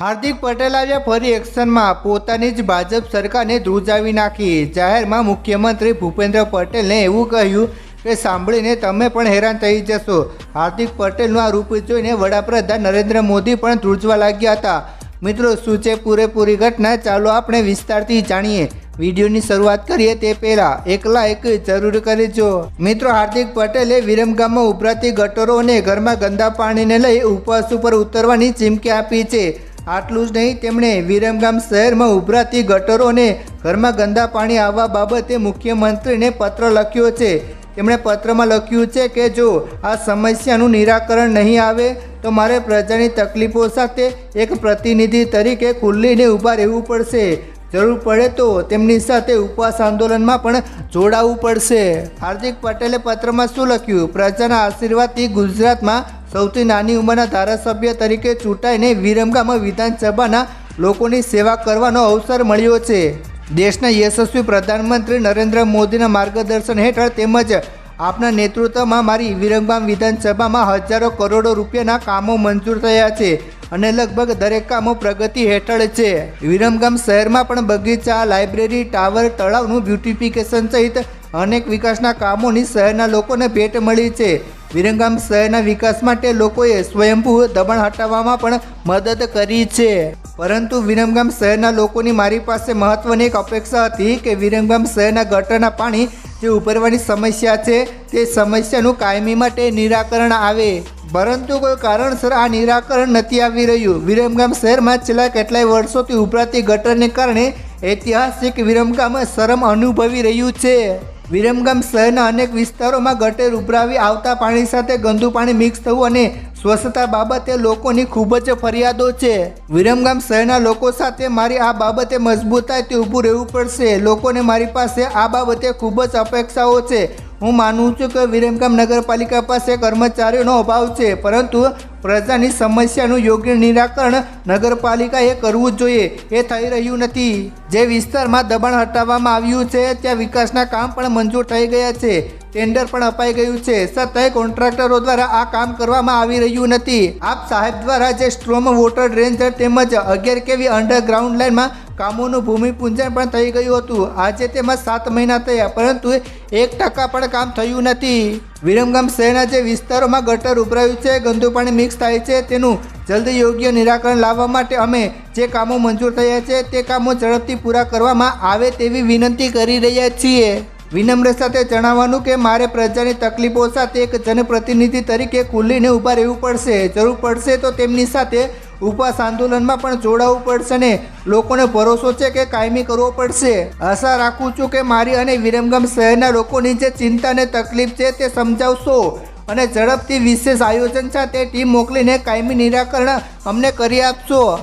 હાર્દિક પટેલ આવ્યા ફરી એક્શનમાં. પોતાની જ ભાજપ સરકારને ધ્રુજાવી નાખી. જાહેરમાં મુખ્યમંત્રી ભૂપેન્દ્ર પટેલને એવું કહ્યું કે, સાંભળીને તમે પણ હેરાન થઈ જશો. હાર્દિક પટેલનું આ રૂપ જોઈને વડાપ્રધાન નરેન્દ્ર મોદી પણ ધ્રુજવા લાગ્યા હતા. મિત્રો, શું છે પૂરેપૂરી ઘટના? ચાલો આપણે વિસ્તારથી જાણીએ. વિડીયોની શરૂઆત કરીએ તે પહેલાં. એકલા એક જરૂર કરીજો. મિત્રો, હાર્દિક પટેલે વિરમગામમાં ઉભરાતી ગટરો અને ઘરમાં ગંદા પાણીને લઈ ઉપવાસ ઉપર ઉતરવાની ચીમકી આપી છે. આટલું જ નહીં, તેમણે વિરમગામ શહેરમાં ઉભરાતી ગટરો અને ઘરમાં ગંદા પાણી આવવા બાબતે મુખ્યમંત્રીને પત્ર લખ્યો છે. તેમણે પત્રમાં લખ્યું છે કે જો આ સમસ્યાનું નિરાકરણ નહીં આવે, તો મારે પ્રજાની તકલીફો સાથે એક પ્રતિનિધિ તરીકે ખુલ્લીને ઊભા રહેવું પડશે. જરૂર પડે તો તેમની સાથે ઉપવાસ આંદોલનમાં પણ જોડાવું પડશે. હાર્દિક પટેલે પત્રમાં શું લખ્યું? પ્રજાના આશીર્વાદથી ગુજરાતમાં સૌથી નાની ઉંમરના ધારાસભ્ય તરીકે ચૂંટાઈને વિરમગામ વિધાનસભાના લોકોની સેવા કરવાનો અવસર મળ્યો છે. દેશના યશસ્વી પ્રધાનમંત્રી નરેન્દ્ર મોદીના માર્ગદર્શન હેઠળ તેમજ આપના નેતૃત્વમાં મારી વિરમગામ વિધાનસભામાં હજારો કરોડો રૂપિયાના કામો મંજૂર થયા છે અને લગભગ દરેક કામો પ્રગતિ હેઠળ છે. વિરમગામ શહેરમાં પણ બગીચા, લાઇબ્રેરી, ટાવર, તળાવનું બ્યુટિફિકેશન સહિત અનેક વિકાસના કામોની શહેરના લોકોને ભેટ મળી છે. વિરમગામ શહેરના વિકાસ માટે લોકોએ સ્વયંભૂ દબાણ હટાવવામાં પણ મદદ કરી છે. પરંતુ વિરમગામ શહેરના લોકોની મારી પાસે મહત્વની એક અપેક્ષા હતી કે વિરમગામ શહેરના ગટરના પાણી જે ઉભરવાની સમસ્યા છે, તે સમસ્યાનું કાયમી માટે નિરાકરણ આવે. પરંતુ કોઈ કારણસર આ નિરાકરણ નથી આવી રહ્યું. વિરમગામ શહેરમાં છેલ્લા કેટલાય વર્ષોથી ઉભરાતી ગટરને કારણે ઐતિહાસિક વિરમગામ શરમ અનુભવી રહ્યું છે. વિરમગામ શહેરના અનેક વિસ્તારોમાં ગટર ઉભરાવી આવતા પાણી સાથે ગંદુ પાણી મિક્સ થવું અને સ્વચ્છતા બાબતે લોકોની ખૂબ જ ફરિયાદો છે. વિરમગામ શહેરના લોકો સાથે મારી આ બાબતે મજબૂતાઈથી ઊભું રહેવું પડશે. લોકોને મારી પાસે આ બાબતે ખૂબ જ અપેક્ષાઓ છે. હું માનું છું કે વિરમગામ નગરપાલિકા પાસે કર્મચારીઓનો અભાવ છે, પરંતુ પ્રજાની સમસ્યાનું યોગ્ય નિરાકરણ નગરપાલિકાએ કરવું જોઈએ. એ થઈ રહ્યું નથી. જે વિસ્તારમાં દબાણ હટાવવામાં આવ્યું છે, ત્યાં વિકાસના કામ પણ મંજૂર થઈ ગયા છે. ટેન્ડર પણ અપાઈ ગયું છે. છતાંય કોન્ટ્રાક્ટરો દ્વારા આ કામ કરવામાં આવી રહ્યું નથી. આપ સાહેબ દ્વારા જે સ્ટ્રોમ વોટર ડ્રેન્જર તેમજ અગિયાર કેવી અંડરગ્રાઉન્ડ લાઇનમાં કામોનું ભૂમિપૂજન પણ થઈ ગયું હતું. આજે તેમાં સાત મહિના થયા, પરંતુ એક ટકા પણ કામ થયું નથી. વિરમગામ શહેરના જે વિસ્તારોમાં ગટર ઉભરાયું છે, ગંદુ પાણી મિક્સ થાય છે, તેનું જલ્દી યોગ્ય નિરાકરણ લાવવા માટે અમે જે કામો મંજૂર થયા છે, તે કામો ઝડપથી પૂરા કરવામાં આવે તેવી વિનંતી કરી રહ્યા છીએ. વિનમ્ર સાથે જણાવવાનું કે મારે પ્રજાની તકલીફો સાથે એક જનપ્રતિનિધિ તરીકે ખુલ્લીને ઊભા રહેવું પડશે. જરૂર પડશે તો તેમની સાથે ઉપવાસ આંદોલનમાં પણ જોડાવવું પડશે ને? લોકોને ભરોસો છે કે કાયમી કરવો પડશે? આશા રાખું છું કે મારી અને વિરમગામ શહેરના લોકોની જે ચિંતા અને તકલીફ છે તે સમજાવશો. અને ઝડપથી વિશેષ આયોજન સાથે ટીમ મોકલીને કાયમી નિરાકરણ અમને કરી આપશો.